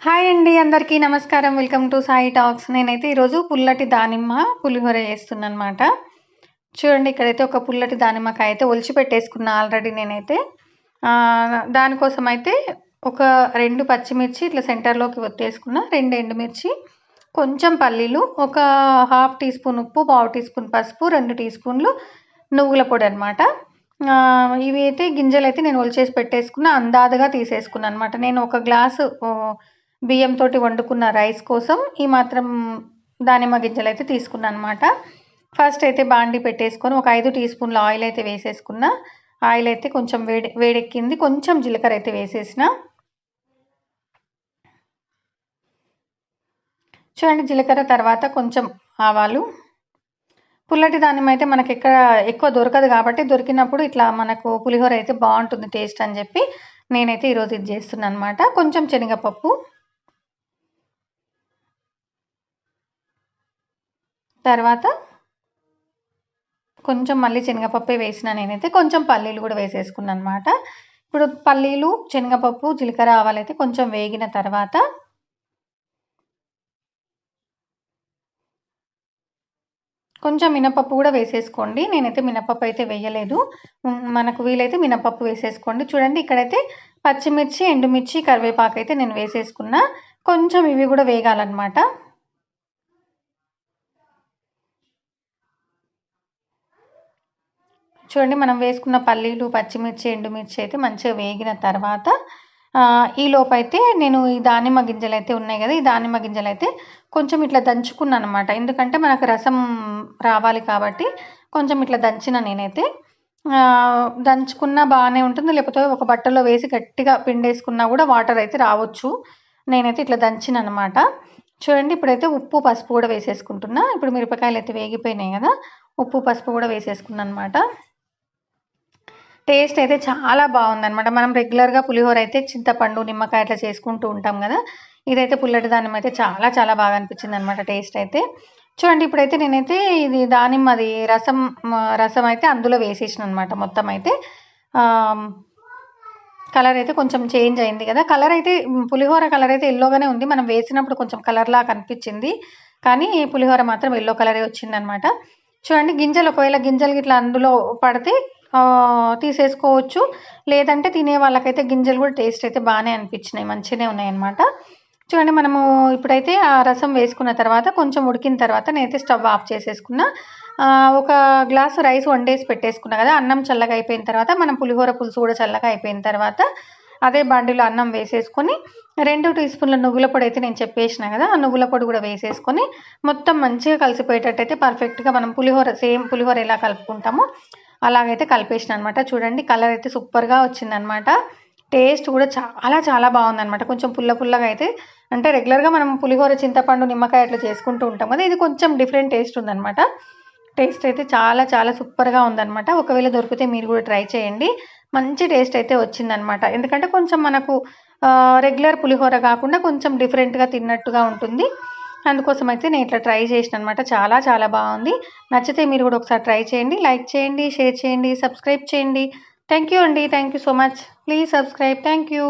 Hi అండి అందరికీ నమస్కారం. Welcome to Sai talks. నేనైతే ఈరోజు పుల్లటి దానిమ్మ పులిహోర చేస్తున్నాను అనమాట చూడండి ఇక్కడైతే ఒక పుల్లటి దానిమ్మకాయ అయితే ఒలిచి పెట్టేసుకున్నా ఆల్రెడీ నేనైతే. దానికోసం అయితే ఒక రెండు పచ్చిమిర్చి ఇట్లా సెంటర్లోకి ఒత్తేసుకున్న రెండు ఎండుమిర్చి కొంచెం పల్లీలు ఒక హాఫ్ టీ స్పూన్ ఉప్పు పావు టీ స్పూన్ పసుపు రెండు టీ స్పూన్లు నువ్వుల పొడి అనమాట ఇవి అయితే గింజలు అయితే నేను ఒలిచేసి పెట్టేసుకున్న అందాదుగా తీసేసుకున్నాను అనమాట నేను ఒక గ్లాసు బియ్యంతో వండుకున్న రైస్ కోసం ఈ మాత్రం దానిమ్మ గింజలు అయితే తీసుకున్నాను అనమాట ఫస్ట్ అయితే బాండి పెట్టేసుకొని ఒక ఐదు టీ స్పూన్ల ఆయిల్ అయితే వేసేసుకున్న. ఆయిల్ అయితే కొంచెం వేడి వేడెక్కింది. కొంచెం జీలకర్ర అయితే వేసేసిన. చూడండి జీలకర్ర తర్వాత కొంచెం ఆవాలు. పుల్లటి దానిమ్మ అయితే మనకి ఎక్కడ ఎక్కువ దొరకదు కాబట్టి దొరికినప్పుడు ఇట్లా మనకు పులిహోర అయితే బాగుంటుంది టేస్ట్ అని చెప్పి నేనైతే ఈరోజు ఇది చేస్తున్నాను అనమాట కొంచెం శనగపప్పు. తర్వాత కొంచెం మళ్ళీ శనగపప్పే వేసిన నేనైతే కొంచెం పల్లీలు కూడా వేసేసుకున్నాను అనమాట ఇప్పుడు పల్లీలు శనగపప్పు జీలకర్ర ఆవాలు అయితే కొంచెం వేగిన తర్వాత కొంచెం మినపప్పు కూడా వేసేసుకోండి. నేనైతే మినపప్పు అయితే వేయలేదు. మనకు వీలైతే మినపప్పు వేసేసుకోండి. చూడండి ఇక్కడైతే పచ్చిమిర్చి ఎండుమిర్చి కరివేపాకు అయితే నేను వేసేసుకున్నా. కొంచెం ఇవి కూడా వేగాలన్నమాట. చూడండి మనం వేసుకున్న పల్లీలు పచ్చిమిర్చి ఎండుమిర్చి అయితే మంచిగా వేగిన తర్వాత ఈ లోపైతే నేను ఈ దానిమ్మ గింజలు అయితే ఉన్నాయి కదా ఈ దానిమ్మ గింజలు అయితే కొంచెం ఇట్లా దంచుకున్నాను అనమాట ఎందుకంటే మనకు రసం రావాలి కాబట్టి కొంచెం ఇట్లా దంచిన నేనైతే. దంచుకున్నా బాగానే ఉంటుంది లేకపోతే ఒక బట్టలో వేసి గట్టిగా పిండేసుకున్నా కూడా వాటర్ అయితే రావచ్చు. నేనైతే ఇట్లా దంచిన అనమాట చూడండి ఇప్పుడైతే ఉప్పు పసుపు కూడా వేసేసుకుంటున్నా. ఇప్పుడు మిరపకాయలు అయితే వేగిపోయినాయి కదా ఉప్పు పసుపు కూడా వేసేసుకున్నాను అనమాట టేస్ట్ అయితే చాలా బాగుందనమాట మనం రెగ్యులర్గా పులిహోర అయితే చింతపండు నిమ్మకాయ అట్లా చేసుకుంటూ ఉంటాం కదా. ఇదైతే పుల్లటి దానిమ్మ అయితే చాలా చాలా బాగా అనిపించింది అనమాట టేస్ట్ అయితే. చూడండి ఇప్పుడైతే నేనైతే ఇది దానిమ్మది రసం రసం అయితే అందులో వేసేసిన అనమాట మొత్తం అయితే. కలర్ అయితే కొంచెం చేంజ్ అయింది కదా. కలర్ అయితే పులిహోర కలర్ అయితే ఎల్లోగానే ఉంది. మనం వేసినప్పుడు కొంచెం కలర్లా కనిపించింది కానీ పులిహోర మాత్రం ఎల్లో కలరే వచ్చిందనమాట చూడండి గింజలు ఒకవేళ గింజలు ఇట్లా అందులో పడితే తీసేసుకోవచ్చు. లేదంటే తినే వాళ్ళకైతే గింజలు కూడా టేస్ట్ అయితే బాగానే అనిపించినాయి. మంచిగానే ఉన్నాయి అనమాట చూడండి మనము ఇప్పుడైతే ఆ రసం వేసుకున్న తర్వాత కొంచెం ఉడికిన తర్వాత నేనైతే స్టవ్ ఆఫ్ చేసేసుకున్నా. ఒక గ్లాసు రైస్ వండేసి పెట్టేసుకున్నా కదా అన్నం చల్లగా అయిపోయిన తర్వాత మనం పులిహోర పులుసు కూడా చల్లగా అయిపోయిన తర్వాత అదే బండిలో అన్నం వేసేసుకొని రెండు టీ స్పూన్ల నువ్వుల పొడి అయితే నేను చెప్పేసిన కదా ఆ నువ్వుల పొడి కూడా వేసేసుకొని మొత్తం మంచిగా కలిసిపోయేటట్టు అయితే పర్ఫెక్ట్గా మనం పులిహోర సేమ్ పులిహోర ఎలా కలుపుకుంటామో అలాగైతే కలిపేసిన అనమాట చూడండి కలర్ అయితే సూపర్గా వచ్చిందనమాట. టేస్ట్ కూడా చాలా చాలా బాగుందనమాట. కొంచెం పుల్ల పుల్లగా అయితే అంటే రెగ్యులర్గా మనం పులిహోర చింతపండు నిమ్మకాయ అట్లా చేసుకుంటూ ఉంటాం కదా ఇది కొంచెం డిఫరెంట్ టేస్ట్ ఉందనమాట. టేస్ట్ అయితే చాలా చాలా సూపర్గా ఉందనమాట. ఒకవేళ దొరికితే మీరు కూడా ట్రై చేయండి. మంచి టేస్ట్ అయితే వచ్చిందనమాట. ఎందుకంటే కొంచెం మనకు రెగ్యులర్ పులిహోర కాకుండా కొంచెం డిఫరెంట్గా తిన్నట్టుగా ఉంటుంది. అందుకోసం అయితే నేను ఇట్లా ట్రై చేసిన అనమాట చాలా చాలా బాగుంది. నచ్చితే మీరు కూడా ఒకసారి ట్రై చేయండి లైక్ చేయండి షేర్ చేయండి సబ్స్క్రైబ్ చేయండి. థ్యాంక్ యూ అండి. Thank you so much. Please subscribe. Thank you